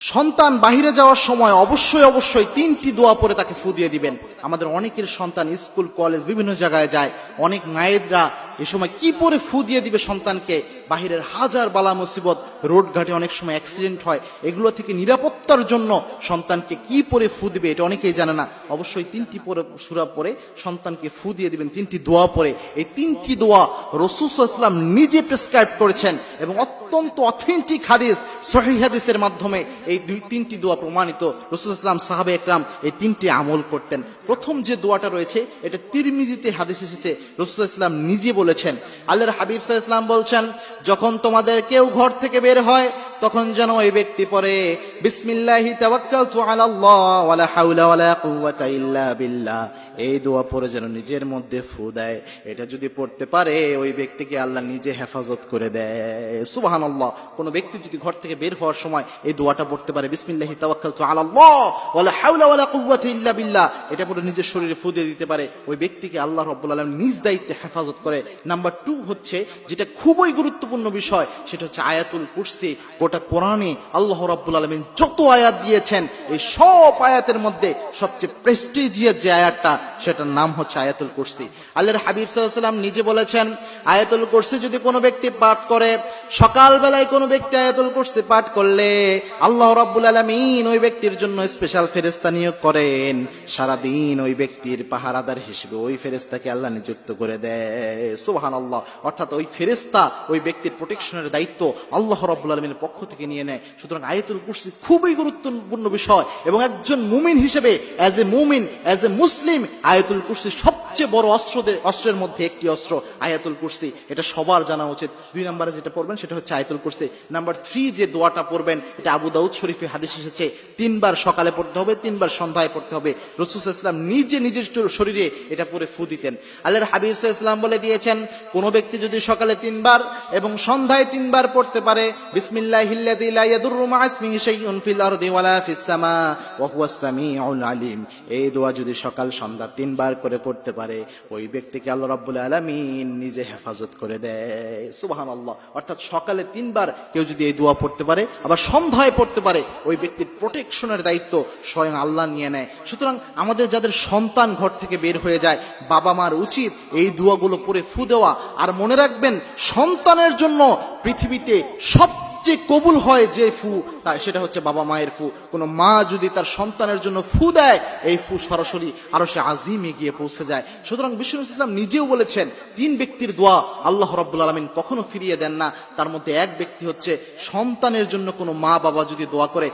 সন্তান বাহিরে যাওয়ার সময় অবশ্যই অবশ্যই তিনটি দোয়া পরে তাকে ফু দিয়ে দিবেন। আমাদের অনেকের সন্তান স্কুল, কলেজ, বিভিন্ন জায়গায় যায়। অনেক মায়েররা এ সময় কি পরে ফু দিয়ে দিবে সন্তানকে? বাহিরের হাজার বালা মুসিবত, রোড ঘাটে অনেক সময় অ্যাক্সিডেন্ট হয়। এগুলো থেকে নিরাপত্তার জন্য সন্তানকে কি পরে ফু দিবে এটা অনেকেই জানে না। অবশ্যই তিনটি পরে, সুরা পরে সন্তানকে ফু দিয়ে দিবেন তিনটি দোয়া পরে। এই তিনটি দোয়া রসুসাল্লাম নিজে প্রেসক্রাইব করেছেন এবং অত্যন্ত অথেন্টিক হাদিস সহি হাদিসের মাধ্যমে এই দুই তিনটি দোয়া প্রমাণিত। রসুলাম সাহাবে একরাম এই তিনটি আমল করতেন। প্রথম যে দোয়াটা রয়েছে, এটা তিরমিজিতে হাদিস এসেছে। রসুল ইসলাম নিজে বলেছেন, আল্লাহর হাবিব সাহা ইসলাম বলছেন, যখন তোমাদের কেউ ঘর থেকে বের হয়, তখন যেন ওই ব্যক্তি পরে বিসমিল্লাহি তাওয়াক্কালতু আলাল্লাহ ওয়ালা হাওলা ওয়ালা কুওয়াতা ইল্লা বিল্লাহ। এই দোয়া পরে যেন নিজের মধ্যে ফু দেয়। এটা যদি পড়তে পারে, ওই ব্যক্তিকে আল্লাহ নিজে হেফাজত করে দেয়। সুবাহান আল্লাহ কোনো ব্যক্তি যদি ঘর থেকে বের হওয়ার সময় এই দোয়াটা পড়তে পারে, বিসমিল্লাহি তাওয়াক্কালতু আলাল্লাহ, ওয়ালা হাওলা ওয়ালা কুওয়াতা ইল্লা বিল্লাহ, এটা পরে নিজের শরীরে ফু দিয়ে দিতে পারে। ওই ব্যক্তিকে আল্লাহ রব্বুল আলম নিজ দায়িত্বে হেফাজত করে। নাম্বার টু হচ্ছে, যেটা খুবই গুরুত্বপূর্ণ বিষয়, সেটা হচ্ছে আয়াতুল কুরসি। গোটা কোরআনে আল্লাহ রব্বুল আলমিন যত আয়াত দিয়েছেন, এই সব আয়াতের মধ্যে সবচেয়ে প্রেস্টিজিয়াস যে আয়াতটা সেটার নাম হচ্ছে আয়াতুল কুরসি। আল্লাহর হাবিব সাল্লাম নিজে বলেছেন, আয়াতুল কুরসি যদি কোনো ব্যক্তি পাঠ করে, সকালবেলায় কোনো ব্যক্তি আয়াতুল কুরসি পাঠ করলে আল্লাহ রাব্বুল আলামিন ওই ব্যক্তির জন্য স্পেশাল ফেরেস্তা নিয়োগ করেন। সারাদিন ওই ব্যক্তির পাহারাদার হিসেবে ওই ফেরেস্তাকে আল্লাহ নিযুক্ত করে দেয়। সুবহান আল্লাহ অর্থাৎ ওই ফেরেস্তা ওই ব্যক্তির প্রোটেকশনের দায়িত্ব আল্লাহ রাব্বুল আলমিনের পক্ষ থেকে নিয়ে নেয়। সুতরাং আয়াতুল কুরসি খুবই গুরুত্বপূর্ণ বিষয় এবং একজন মুমিন হিসেবে অ্যাজ এ মুমিন অ্যাজ এ মুসলিম আয়াতুল কুরসি সবচেয়ে বড় অস্ত্রদের অস্ত্রের মধ্যে একটি অস্ত্র, আয়াতুল কুরসি। এটা সবার জানা উচিত। দুই নম্বরে যেটা পড়বেন, সেটা হচ্ছে আয়াতুল কুরসি। নাম্বার থ্রি যে দোয়াটা পড়বেন, এটা আবু দাউদ শরীফে হাদিস এসেছে, তিনবার সকালে পড়তে হবে, তিনবার সন্ধ্যায় পড়তে হবে। রসুল ইসলাম নিজে নিজের শরীরে এটা পরে ফু দিতেন। আল্লাহর হাবিব ইসলাম বলে দিয়েছেন, কোন ব্যক্তি যদি সকালে তিনবার এবং সন্ধ্যায় তিনবার পড়তে পারে আলিম। এই দোয়া যদি সকাল সন্ধ্যা তিনবার করে পড়তে পারে ওই ব্যক্তিকে আল্লাহ রাব্বুল আলামিন নিজে হেফাজত করে দেয়। সুবহানাল্লাহ। অর্থাৎ সকালে তিনবার কেউ যদি এই দোয়া পড়তে পারে, আবার সন্ধ্যায় পড়তে পারে, ওই ব্যক্তির প্রোটেকশনের দায়িত্ব স্বয়ং আল্লাহ নিয়ে নেয়। সুতরাং আমাদের যাদের সন্তান ঘর থেকে বের হয়ে যায়, বাবা মার উচিত এই দোয়াগুলো পরে ফু দেওয়া। আর মনে রাখবেন, সন্তানের জন্য পৃথিবীতে সব সবচেয়ে কবুল হয় যে ফু, তা সেটা হচ্ছে বাবা মায়ের ফু। কোনো মা যদি তার সন্তানের জন্য ফু দেয়, এই ফু সরাসরি আরও সে আজিমে গিয়ে পৌঁছে যায়। সুতরাং বিষ্ণু ইসলাম নিজেও বলেছেন, তিন ব্যক্তির দোয়া আল্লাহ রব্বুল আলমিন কখনো ফিরিয়ে দেন না। তার মধ্যে এক ব্যক্তি হচ্ছে সন্তানের জন্য কোনো মা বাবা যদি দোয়া করে